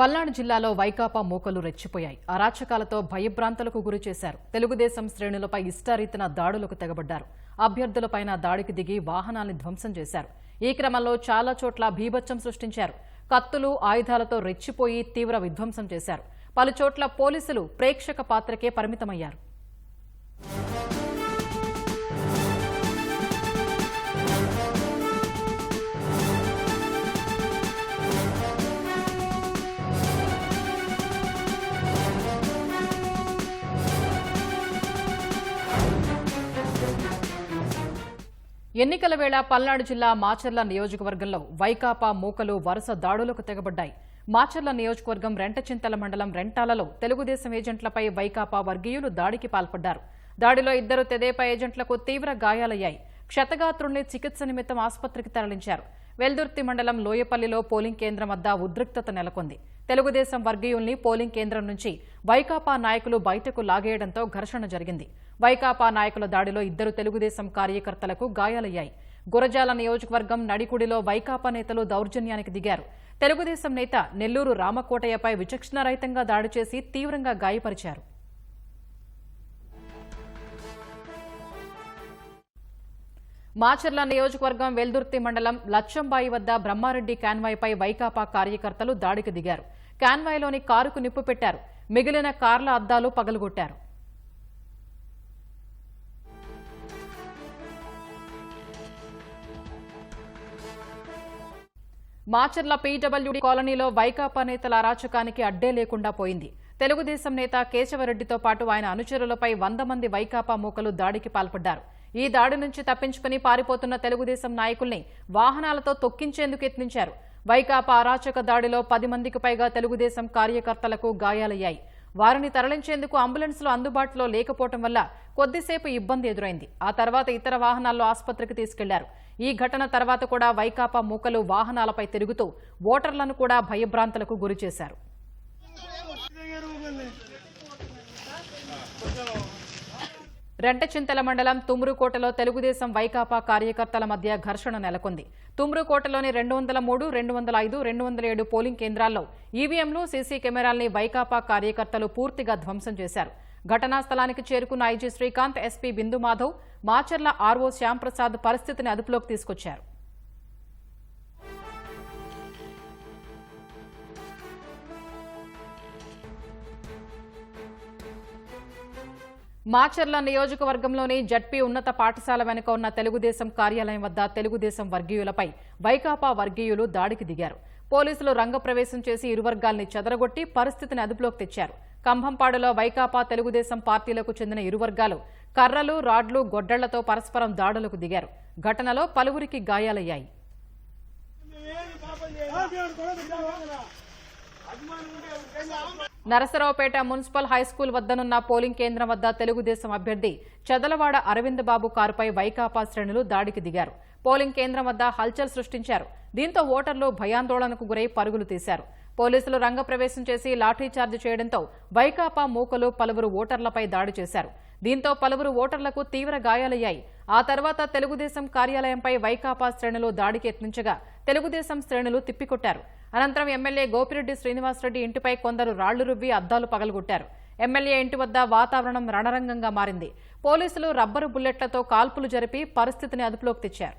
పల్నాడు జిల్లాలో వైకాపా మూకలు రెచ్చిపోయాయి. అరాచకాలతో భయభ్రాంతులకు గురి చేశారు. తెలుగుదేశం శ్రేణులపై ఇష్టారీతిన దాడులకు తెగబడ్డారు. అభ్యర్థులపైన దాడికి దిగి వాహనాల్ని ధ్వంసం చేశారు. ఈ క్రమంలో చాలా చోట్ల భీభత్సం సృష్టించారు. కత్తులు ఆయుధాలతో రెచ్చిపోయి తీవ్ర విధ్వంసం చేశారు. పలుచోట్ల పోలీసులు ప్రేక్షక పాత్రకే పరిమితమయ్యారు. ఎన్నికల వేళ పల్నాడు జిల్లా మాచర్ల నియోజకవర్గంలో వైకాపా మూకలు వరుస దాడులకు తెగబడ్డాయి. మాచర్ల నియోజకవర్గం రెంటచింతల మండలం రెంటాలలో తెలుగుదేశం ఏజెంట్లపై వైకాపా వర్గీయులు దాడికి పాల్పడ్డారు. దాడిలో ఇద్దరు తెదేపా ఏజెంట్లకు తీవ్ర గాయాలయ్యాయి. క్షతగాత్రుణ్ణి చికిత్స నిమిత్తం ఆసుపత్రికి తరలించారు. వెల్దుర్తి మండలం లోయపల్లిలో పోలింగ్ కేంద్రం వద్ద ఉద్రిక్తత నెలకొంది. తెలుగుదేశం వర్గీయుల్ని పోలింగ్ కేంద్రం నుంచి వైకాపా నాయకులు బయటకు లాగేయడంతో ఘర్షణ జరిగింది. వైకాపా నాయకుల దాడిలో ఇద్దరు తెలుగుదేశం కార్యకర్తలకు గాయాలయ్యాయి. గురజాల నియోజకవర్గం నడికుడిలో వైకాపా నేతలు దౌర్జన్యానికి దిగారు. తెలుగుదేశం నేత నెల్లూరు రామకోటయ్యపై విచక్షణారహితంగా దాడి చేసి తీవ్రంగా గాయపరిచారు. మాచర్ల నియోజకవర్గం వెల్దుర్తి మండలం లచ్చంబాయి వద్ద బ్రహ్మారెడ్డి కాన్వాయ్పై వైకాపా కార్యకర్తలు దాడికి దిగారు. కాన్వాయ్లోని కారుకు నిప్పు పెట్టారు. మిగిలిన కార్ల అద్దాలు పగలగొట్టారు. మాచర్ల పీడబ్ల్యూడి కాలనీలో వైకాపా నేతల అరాచకానికి అడ్డే లేకుండా పోయింది. తెలుగుదేశం నేత కేశవరెడ్డితో పాటు ఆయన అనుచరులపై వంద మంది వైకాపా మూకలు దాడికి పాల్పడ్డారు. ఈ దాడి నుంచి తప్పించుకుని పారిపోతున్న తెలుగుదేశం నాయకుల్ని వాహనాలతో తొక్కించేందుకు యత్నించారు. వైకాపా అరాచక దాడిలో పది మందికి పైగా తెలుగుదేశం కార్యకర్తలకు గాయాలయ్యాయి. వారిని తరలించేందుకు అంబులెన్స్లు అందుబాటులో లేకపోవటం వల్ల కొద్దిసేపు ఇబ్బంది ఎదురైంది. ఆ తర్వాత ఇతర వాహనాల్లో ఆసుపత్రికి తీసుకెళ్ళారు. ఈ ఘటన తర్వాత కూడా వైకాపా మూకలు వాహనాలపై తిరుగుతూ ఓటర్లను కూడా భయభ్రాంతులకు గురిచేశారు. రెంటచింతల మండలం తుమ్రుకోటలో తెలుగుదేశం వైకాపా కార్యకర్తల మధ్య ఘర్షణ నెలకొంది. తుమ్రుకోటలోని రెండు వందల మూడు రెండు వందల ఐదు రెండు వందల ఏడు పోలింగ్ కేంద్రాల్లో ఈవీఎంలు సీసీ కెమెరాల్ని వైకాపా కార్యకర్తలు పూర్తిగా ధ్వంసం చేశారు. ఘటనా స్థలానికి చేరుకున్న IG Srikanth SP Bindu Madhav Macherla RO Shyamprasad పరిస్థితిని అదుపులోకి తీసుకొచ్చారు. మాచర్ల నియోజకవర్గంలోని జడ్పీ ఉన్నత పాఠశాల వెనుక ఉన్న తెలుగుదేశం కార్యాలయం వద్ద తెలుగుదేశం వర్గీయులపై వైకాపా వర్గీయులు దాడికి దిగారు. పోలీసులు రంగప్రవేశం చేసి ఇరు వర్గాల్ని చెదరగొట్టి పరిస్థితిని అదుపులోకి తెచ్చారు. కంభంపాడులో వైకాపా తెలుగుదేశం పార్టీలకు చెందిన ఇరు వర్గాలు కర్రలు రాడ్లు గొడ్డళ్ళతో పరస్పరం దాడులకు దిగారు. ఘటనలో పలువురికి గాయాలయ్యాయి. నరసరావుపేట మున్సిపల్ హైస్కూల్ వద్దనున్న పోలింగ్ కేంద్రం వద్ద తెలుగుదేశం అభ్యర్థి చదలవాడ అరవింద్ బాబు కారుపై వైకాపా శ్రేణులు దాడికి దిగారు. పోలింగ్ కేంద్రం వద్ద హల్చల్ సృష్టించారు. దీంతో ఓటర్లు భయాందోళనకు గురై పరుగులు తీశారు. పోలీసులు రంగప్రవేశం చేసి లాఠీచార్జ్ చేయడంతో వైకాపా మూకలు పలువురు ఓటర్లపై దాడి చేశారు. దీంతో పలువురు ఓటర్లకు తీవ్ర గాయాలయ్యాయి. ఆ తర్వాత తెలుగుదేశం కార్యాలయంపై వైకాపా శ్రేణులు దాడికి యత్నించగా తెలుగుదేశం శ్రేణులు తిప్పికొట్టారు. అనంతరం ఎమ్మెల్యే గోపిరెడ్డి శ్రీనివాసరెడ్డి ఇంటిపై కొందరు రాళ్ళు రువ్వి అద్దాలు పగలగొట్టారు. ఎమ్మెల్యే ఇంటి వద్ద వాతావరణం రణరంగంగా మారింది. పోలీసులు రబ్బరు బుల్లెట్లతో కాల్పులు జరిపి పరిస్థితిని అదుపులోకి తెచ్చారు.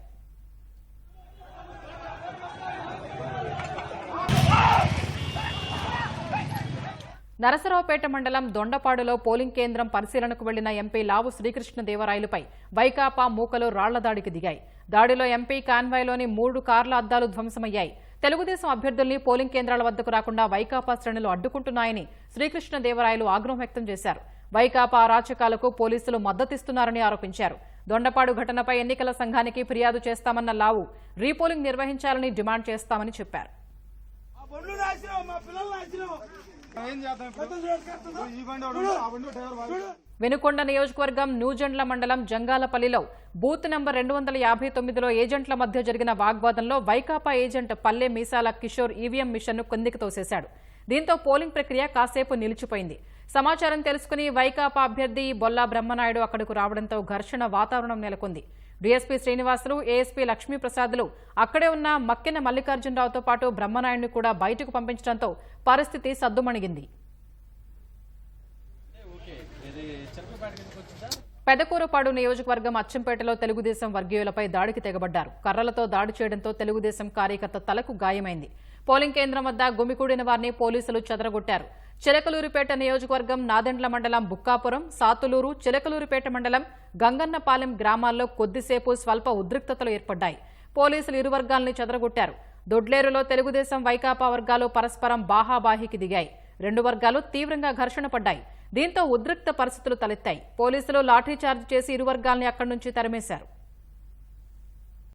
నరసరావుపేట మండలం దొండపాడులో పోలింగ్ కేంద్రం పరిశీలనకు వెళ్ళిన ఎంపీ లావు శ్రీకృష్ణదేవరాయలపై వైకాపా మూకలు రాళ్ళ దాడికి దిగాయి. దాడిలో ఎంపీ కాన్వాయ్లోని మూడు కార్ల అద్దాలు ధ్వంసమయ్యాయి. తెలుగుదేశం అభ్యర్థుల్ని పోలింగ్ కేంద్రాల వద్దకు రాకుండా వైకాపా శ్రేణులు అడ్డుకుంటున్నాయని శ్రీకృష్ణదేవరాయలు ఆగ్రహం వ్యక్తం చేశారు. వైకాపా అరాచకాలకు పోలీసులు మద్దతిస్తున్నారని ఆరోపించారు. దొండపాడు ఘటనపై ఎన్నికల సంఘానికి ఫిర్యాదు చేస్తామన్న లావు రీపోలింగ్ నిర్వహించాలని డిమాండ్ చేస్తామని చెప్పారు. వెనుకొండ నియోజకవర్గం న్యూజెండ్ల మండలం జంగాలపల్లిలో బూత్ నంబర్ రెండు వందల యాభై తొమ్మిదిలో ఏజెంట్ల మధ్య జరిగిన వాగ్వాదంలో వైకాపా ఏజెంట్ పల్లె మీసాల కిషోర్ ఈవీఎం మిషన్ను కిందికి తోసేశాడు. దీంతో పోలింగ్ ప్రక్రియ కాసేపు నిలిచిపోయింది. సమాచారం తెలుసుకుని వైకాపా అభ్యర్థి బొల్లా బ్రహ్మనాయుడు అక్కడకు రావడంతో ఘర్షణ వాతావరణం నెలకొంది. డీఎస్పీ శ్రీనివాసులు ఏఎస్పీ లక్ష్మీప్రసాద్లు అక్కడే ఉన్న మక్కెన మల్లికార్జునరావుతో పాటు బ్రహ్మనాయుడిని కూడా బయటకు పంపించడంతో పరిస్థితి సద్దుమణిగింది. పెదకూరపాడు నియోజకవర్గం అచ్చంపేటలో తెలుగుదేశం వర్గీయులపై దాడికి తెగబడ్డారు. కర్రలతో దాడి చేయడంతో తెలుగుదేశం కార్యకర్త తలకు గాయమైంది. పోలింగ్ కేంద్రం వద్ద గుమికూడిన వారిని పోలీసులు చెదరగొట్టారు. చిలకలూరిపేట నియోజకవర్గం నాదెండ్ల మండలం బుక్కాపురం సాతులూరు చిలకలూరిపేట మండలం గంగన్నపాలెం గ్రామాల్లో కొద్దిసేపు స్వల్ప ఉద్రిక్తతలు ఏర్పడ్డాయి. పోలీసులు ఇరు వర్గాల్ని చెదరగొట్టారు. దొడ్లేరులో తెలుగుదేశం వైకాపా వర్గాలు పరస్పరం బాహాబాహికి దిగాయి. రెండు వర్గాలు తీవ్రంగా ఘర్షణ పడ్డాయి. దీంతో ఉద్రిక్త పరిస్థితులు తలెత్తాయి. పోలీసులు లాఠీచార్జ్ చేసి ఇరు వర్గాల్ని అక్కడి నుంచి తరిమేశారు.